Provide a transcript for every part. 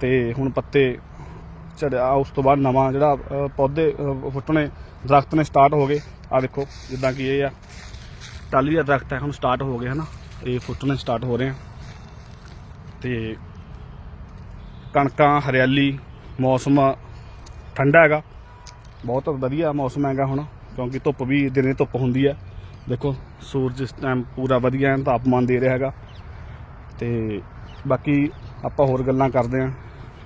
ਤੇ ਹੁਣ ਪੱਤੇ ਝੜਿਆ ਉਸ ਤੋਂ ਬਾਅਦ ਨਵਾਂ ਜਿਹੜਾ ਪੌਦੇ ਫੁੱਟਣੇ ਦਰਖਤ ਨੇ ਸਟਾਰਟ ਹੋ ਗਏ। ਆ ਦੇਖੋ, ਜਿੱਦਾਂ ਕਿ ਇਹ ਆ ਟਾਲੀ ਦਾ ਦਰਖਤ ਹੈ, ਹੁਣ ਸਟਾਰਟ ਹੋ ਗਏ ਹਨਾ। ਇਹ ਫੁੱਟਣੇ ਸਟਾਰਟ ਹੋ ਰਹੇ ਆ। ਤੇ ਕਣਕਾਂ, ਹਰਿਆਲੀ, ਮੌਸਮ ਠੰਡਾ ਹੈਗਾ। ਬਹੁਤ ਵਧੀਆ ਮੌਸਮ ਹੈਗਾ ਹੁਣ, ਕਿਉਂਕਿ ਧੁੱਪ ਵੀ ਦਿਨੇ ਧੁੱਪ ਹੁੰਦੀ ਹੈ ਦੇਖੋ, ਸੂਰਜ ਇਸ ਟਾਈਮ ਪੂਰਾ ਵਧੀਆ ਹੈ ਤਾਪਮਾਨ ਦੇ ਰਿਹਾ ਹੈਗਾ। ਤੇ ਬਾਕੀ ਆਪਾਂ ਹੋਰ ਗੱਲਾਂ ਕਰਦੇ ਹਾਂ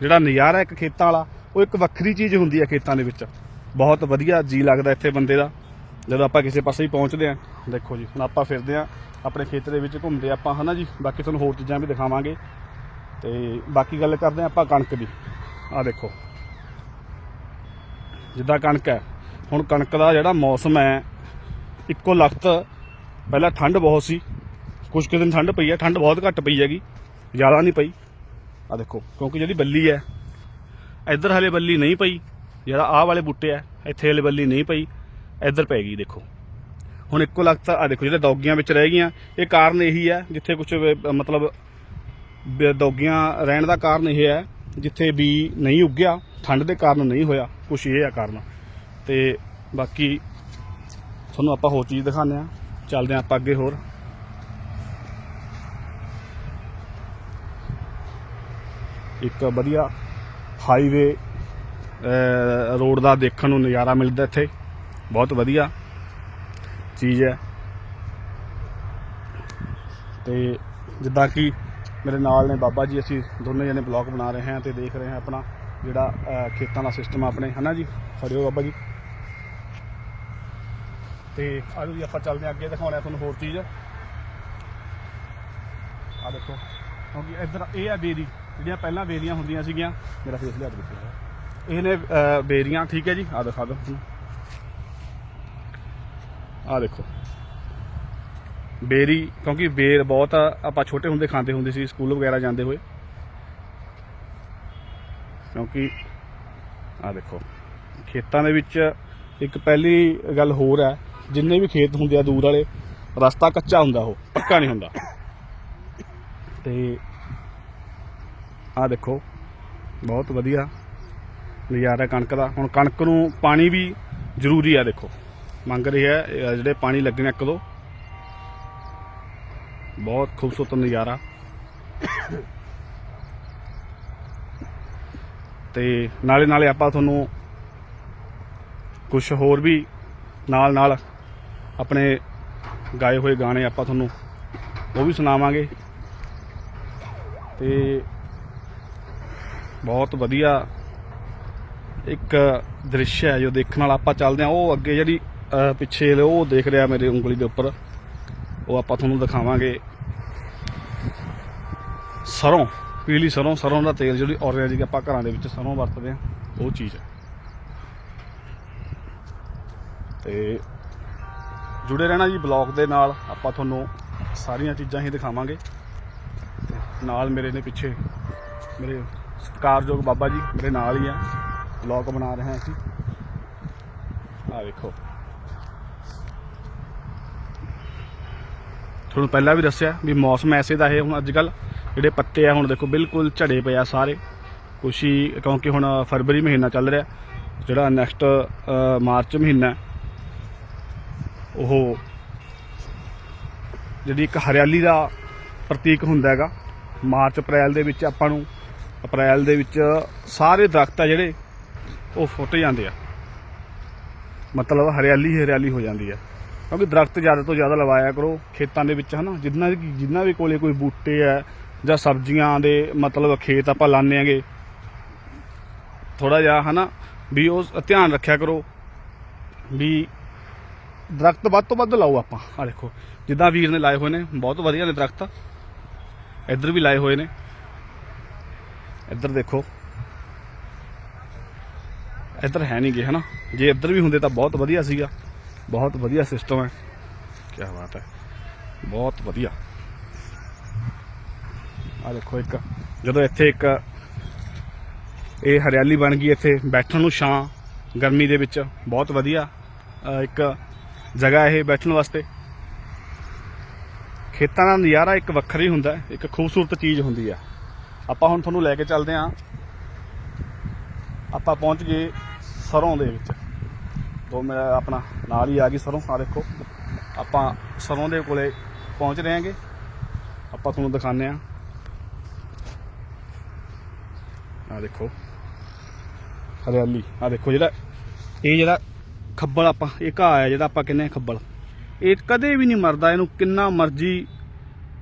ਜਿਹੜਾ ਨਜ਼ਾਰਾ ਇੱਕ ਖੇਤਾਂ ਵਾਲਾ, ਉਹ ਇੱਕ ਵੱਖਰੀ ਚੀਜ਼ ਹੁੰਦੀ ਹੈ ਖੇਤਾਂ ਦੇ ਵਿੱਚ। ਬਹੁਤ ਵਧੀਆ ਜੀ ਲੱਗਦਾ ਇੱਥੇ ਬੰਦੇ ਦਾ। ਜਦੋਂ ਆਪਾਂ ਕਿਸੇ ਪਾਸੇ ਹੀ ਪਹੁੰਚਦੇ ਹਾਂ ਦੇਖੋ ਜੀ, ਹੁਣ ਆਪਾਂ ਫਿਰਦੇ ਹਾਂ ਆਪਣੇ ਖੇਤ ਦੇ ਵਿੱਚ ਘੁੰਮਦੇ ਆਪਾਂ, ਹਨਾ ਜੀ? ਬਾਕੀ ਤੁਹਾਨੂੰ ਹੋਰ ਚੀਜ਼ਾਂ ਵੀ ਦਿਖਾਵਾਂਗੇ। ਤੇ ਬਾਕੀ ਗੱਲ ਕਰਦੇ ਹਾਂ ਆਪਾਂ ਕਣਕ ਦੀ। ਆਹ ਦੇਖੋ। ਜਿੱਦਾਂ ਕਣਕ ਹੈ, ਹੁਣ ਕਣਕ ਦਾ ਜਿਹੜਾ ਮੌਸਮ ਹੈ, ਇੱਕੋ ਲਖਤ, ਪਹਿਲਾਂ ਠੰਡ ਬਹੁਤ ਸੀ। ਕੁਝ ਕੁ ਦਿਨ ਠੰਡ ਪਈ ਹੈ, ਠੰਡ ਬਹੁਤ ਘੱਟ ਪਈ ਹੈਗੀ, ਜ਼ਿਆਦਾ ਨਹੀਂ ਪਈ। ਆ ਦੇਖੋ, ਕਿਉਂਕਿ ਜਿਹੜੀ ਬੱਲੀ ਹੈ, ਇੱਧਰ ਹਲੇ ਬੱਲੀ ਨਹੀਂ ਪਈ, ਜਿਹੜਾ ਆਹ ਵਾਲੇ ਬੂਟੇ ਆ ਇੱਥੇ ਹਲੇ ਬੱਲੀ ਨਹੀਂ ਪਈ, ਇੱਧਰ ਪੈ ਗਈ ਦੇਖੋ। ਹੁਣ ਇੱਕੋ ਲਖਤ ਆ ਦੇਖੋ, ਜਿਹੜੇ ਦੌਗੀਆਂ ਵਿੱਚ ਰਹਿ ਗਈਆਂ, ਇਹ ਕਾਰਨ ਇਹੀ ਹੈ, ਜਿੱਥੇ ਕੁਝ ਮਤਲਬ ਦੌਗੀਆਂ ਰਹਿਣ ਦਾ ਕਾਰਨ ਇਹ ਹੈ, ਜਿੱਥੇ ਬੀ ਨਹੀਂ ਉੱਗਿਆ, ਠੰਡ ਦੇ ਕਾਰਨ ਨਹੀਂ ਹੋਇਆ, ਕੁਛ ਇਹ ਆ ਕਾਰਨ। ਤੇ ਬਾਕੀ, ਤੁਹਾਨੂੰ ਆਪਾਂ ਹੋਰ ਚੀਜ਼ ਦਿਖਾਉਂਦੇ ਆ ਚੱਲਦੇ ਆ ਆਪਾਂ ਅੱਗੇ ਹੋਰ। ਇੱਕ ਵਧੀਆ ਹਾਈਵੇ ਰੋਡ ਦਾ ਦੇਖਣ ਨੂੰ ਨਜ਼ਾਰਾ ਮਿਲਦਾ ਇੱਥੇ। ਬਹੁਤ ਵਧੀਆ ਚੀਜ਼ ਹੈ। ਤੇ ਜਿੱਦਾਂ ਕਿ ਮੇਰੇ ਨਾਲ ਨੇ ਬਾਬਾ ਜੀ, ਅਸੀਂ ਦੋਨੇ ਜਣੇ ਬਲੌਗ ਬਣਾ ਰਹੇ ਹਾਂ ਤੇ ਦੇਖ ਰਹੇ ਹਾਂ ਆਪਣਾ ਜਿਹੜਾ ਖੇਤਾਂ ਦਾ ਸਿਸਟਮ ਆਪਣੇ। ਹਨਾ ਜੀ? ਫੜਿਓ ਬਾਬਾ ਜੀ? ਤੇ ਆਜੋ ਜੀ, ਆਪਾਂ ਚੱਲਦੇ ਹਾਂ ਅੱਗੇ ਦਿਖਾਉਣੇ ਆ ਤੁਹਾਨੂੰ ਹੋਰ ਚੀਜ਼। ਆ ਦੇਖੋ। ਕਿਉਂਕਿ ਇੱਧਰ ਇਹ ਆ ਬੇਰੀ। ਜਿਹੜੀਆਂ ਪਹਿਲਾਂ ਬੇਰੀਆਂ ਹੁੰਦੀਆਂ ਸੀਗੀਆਂ। ਮੇਰਾ ਫੇਸ ਲਿਆ ਦਿੱਤਾ ਇਹ ਨੇ ਅਹ, ਬੇਰੀਆਂ ਠੀਕ ਹੈ ਜੀ? ਆ ਦਿਖਾ ਦਿਓ। ਆ ਦੇਖੋ। ਬੇਰੀ ਕਿਉਂਕਿ ਬੇਰ ਬਹੁਤ ਆਪਾਂ ਛੋਟੇ ਹੁੰਦੇ ਖਾਂਦੇ ਹੁੰਦੇ ਸੀ ਸਕੂਲ ਵਗੈਰਾ ਜਾਂਦੇ ਹੋਏ। ਕਿਉਂਕਿ ਆ ਦੇਖੋ। ਖੇਤਾਂ ਦੇ ਵਿੱਚ ਇੱਕ ਪਹਿਲੀ ਗੱਲ ਹੋਰ ਹੈ ਜਿੰਨੇ ਵੀ ਖੇਤ ਹੁੰਦੇ ਆ ਦੂਰ ਵਾਲੇ ਰਸਤਾ ਕੱਚਾ ਹੁੰਦਾ ਉਹ ਪੱਕਾ ਨਹੀਂ ਹੁੰਦਾ। ਤੇ ਆ ਦੇਖੋ, ਬਹੁਤ ਵਧੀਆ ਨਜ਼ਾਰਾ ਕਣਕ ਦਾ। ਹੁਣ ਕਣਕ ਨੂੰ ਪਾਣੀ ਵੀ ਜ਼ਰੂਰੀ ਆ ਦੇਖੋ। ਮੰਗ ਰਹੀ ਹੈ ਜਿਹੜੇ ਪਾਣੀ ਲੱਗਣੇ ਇੱਕ ਦੋ। ਬਹੁਤ ਖੂਬਸੂਰਤ ਨਜ਼ਾਰਾ। ਤੇ ਨਾਲੇ ਨਾਲੇ ਆਪਾਂ ਤੁਹਾਨੂੰ ਕੁਝ ਹੋਰ ਵੀ ਨਾਲ ਨਾਲ ਆਪਣੇ ਗਾਏ ਹੋਏ ਗਾਣੇ ਆਪਾਂ ਤੁਹਾਨੂੰ ਉਹ ਵੀ ਸੁਣਾਵਾਂਗੇ। ਤੇ ਬਹੁਤ ਵਧੀਆ ਇੱਕ ਦ੍ਰਿਸ਼ ਹੈ ਜੋ ਦੇਖਣ ਵਾਲਾ ਆਪਾਂ ਚੱਲਦੇ ਹਾਂ। ਉਹ ਅੱਗੇ ਜਿਹੜੀ ਪਿੱਛੇ ਉਹ ਦੇਖ ਰਿਹਾ ਮੇਰੇ ਉਂਗਲੀ ਦੇ ਉੱਪਰ। ਉਹ ਆਪਾਂ ਤੁਹਾਨੂੰ ਦਿਖਾਵਾਂਗੇ। ਸਰੋਂ, ਪੀਲੀ ਸਰੋਂ ਸਰੋਂ ਦਾ ਤੇਲ ਜਿਹੜੀ ਔਰੇਂਜ ਆਪਾਂ ਘਰਾਂ ਦੇ ਵਿੱਚ ਸਰੋਂ ਵਰਤਦੇ ਆ ਉਹ ਚੀਜ਼ ਹੈ। ਤੇ ਜੁੜੇ ਰਹਿਣਾ ਜੀ ਬਲੌਗ ਦੇ ਨਾਲ। ਆਪਾਂ ਤੁਹਾਨੂੰ ਸਾਰੀਆਂ ਚੀਜ਼ਾਂ ਹੀ ਦਿਖਾਵਾਂਗੇ। ਤੇ ਨਾਲ ਮੇਰੇ ਨੇ ਪਿੱਛੇ ਮੇਰੇ ਸਤਿਕਾਰਯੋਗ ਬਾਬਾ ਜੀ, ਮੇਰੇ ਨਾਲ ਹੀ ਆ। ਬਲੌਗ ਬਣਾ ਰਹੇ ਹਾਂ ਅਸੀਂ। ਆ ਵੇਖੋ। ਤੁਹਾਨੂੰ ਪਹਿਲਾਂ ਵੀ ਦੱਸਿਆ ਵੀ ਮੌਸਮ ਐਸੇ ਦਾ ਹੈ, ਹੁਣ ਅੱਜ ਕੱਲ ਜਿਹੜੇ ਪੱਤੇ ਆ, ਹੁਣ ਦੇਖੋ ਬਿਲਕੁਲ ਝੜੇ ਪਏ ਆ ਸਾਰੇ। ਕੁਛ ਹੀ, ਕਿਉਂਕਿ ਹੁਣ ਫਰਵਰੀ ਮਹੀਨਾ ਚੱਲ ਰਿਹਾ, ਜਿਹੜਾ ਨੈਕਸਟ ਮਾਰਚ ਮਹੀਨਾ ਉਹ ਜਿਹੜੀ ਇੱਕ ਹਰਿਆਲੀ ਦਾ ਪ੍ਰਤੀਕ ਹੁੰਦਾ ਹੈਗਾ ਮਾਰਚ ਅਪ੍ਰੈਲ ਦੇ ਵਿੱਚ ਆਪਾਂ ਨੂੰ ਅਪ੍ਰੈਲ ਦੇ ਵਿੱਚ ਸਾਰੇ ਦਰਖਤ ਆ ਜਿਹੜੇ, ਉਹ ਫੁੱਟ ਜਾਂਦੇ ਆ। ਮਤਲਬ ਹਰਿਆਲੀ ਹਰਿਆਲੀ ਹੋ ਜਾਂਦੀ ਹੈ ਕਿਉਂਕਿ ਦਰਖਤ ਜ਼ਿਆਦਾ ਤੋਂ ਜ਼ਿਆਦਾ ਲਵਾਇਆ ਕਰੋ ਖੇਤਾਂ ਦੇ ਵਿੱਚ, ਹਨਾ? ਜਿੰਨਾ ਵੀ ਜਿੰਨਾ ਵੀ ਕੋਲੇ ਕੋਈ ਬੂਟੇ ਹੈ ਜਾਂ ਸਬਜ਼ੀਆਂ ਦੇ ਮਤਲਬ ਖੇਤ ਆਪਾਂ ਲਾਣੇ ਆਂਗੇ ਥੋੜਾ ਜਿਹਾ, ਹਨਾ? ਵੀ ਉਹ ਧਿਆਨ ਰੱਖਿਆ ਕਰੋ ਵੀ ਦਰਖਤ ਵੱਧ ਤੋਂ ਵੱਧ ਲਾਓ ਆਪਾਂ। ਆ ਦੇਖੋ, ਜਿੱਦਾਂ ਵੀਰ ਨੇ ਲਾਏ ਹੋਏ ਨੇ, ਬਹੁਤ ਵਧੀਆ ਨੇ ਦਰਖਤ। ਇੱਧਰ ਵੀ ਲਾਏ ਹੋਏ ਨੇ। ਇੱਧਰ ਦੇਖੋ। ਇੱਧਰ ਹੈ ਨਹੀਂ ਗੇ, ਹਨਾ? ਜੇ ਇੱਧਰ ਵੀ ਹੁੰਦੇ ਤਾਂ ਬਹੁਤ ਵਧੀਆ ਸੀਗਾ। ਬਹੁਤ ਵਧੀਆ ਸਿਸਟਮ ਹੈ। ਕੀ ਬਾਤ ਹੈ। ਬਹੁਤ ਵਧੀਆ। ਆ ਦੇਖੋ ਇੱਕ, ਜਦੋਂ ਇੱਥੇ ਇੱਕ ਇਹ ਹਰਿਆਲੀ ਬਣ ਗਈ ਇੱਥੇ, ਬੈਠਣ ਨੂੰ ਛਾਂ, ਗਰਮੀ ਦੇ ਵਿੱਚ, ਬਹੁਤ ਵਧੀਆ ਇੱਕ ਜਗ੍ਹਾ ਇਹ ਬੈਠਣ ਵਾਸਤੇ। ਖੇਤਾਂ ਦਾ ਨਜ਼ਾਰਾ ਇੱਕ ਵੱਖਰਾ ਹੀ ਹੁੰਦਾ ਇੱਕ ਖੂਬਸੂਰਤ ਚੀਜ਼ ਹੁੰਦੀ ਆ ਆਪਾਂ ਹੁਣ ਤੁਹਾਨੂੰ ਲੈ ਕੇ ਚੱਲਦੇ ਹਾਂ। ਆਪਾਂ ਪਹੁੰਚ ਗਏ ਸਰੋਂ ਦੇ ਵਿੱਚ। ਤੋਂ ਮੇਰਾ ਆਪਣਾ ਨਾਲ ਹੀ ਆ ਗਈ ਸਰੋਂ ਆ ਦੇਖੋ। ਆਪਾਂ ਸਰੋਂ ਦੇ ਕੋਲੇ ਪਹੁੰਚ ਰਹੇ ਹਾਂਗੇ। ਆਪਾਂ ਤੁਹਾਨੂੰ ਦਿਖਾਉਂਦੇ ਆ ਆ ਦੇਖੋ। ਹਰਿਆਲੀ। ਆ ਦੇਖੋ ਜਿਹੜਾ, ਇਹ ਜਿਹੜਾ ਖੱਬਲ ਆਪਾਂ, ਇਹ ਘਾਹ ਹੈ ਜਿਹੜਾ ਆਪਾਂ ਕਹਿੰਦੇ ਆ ਖੱਬਲ। ਇਹ ਕਦੇ ਵੀ ਨਹੀਂ ਮਰਦਾ। ਇਹਨੂੰ ਕਿੰਨਾ ਮਰਜ਼ੀ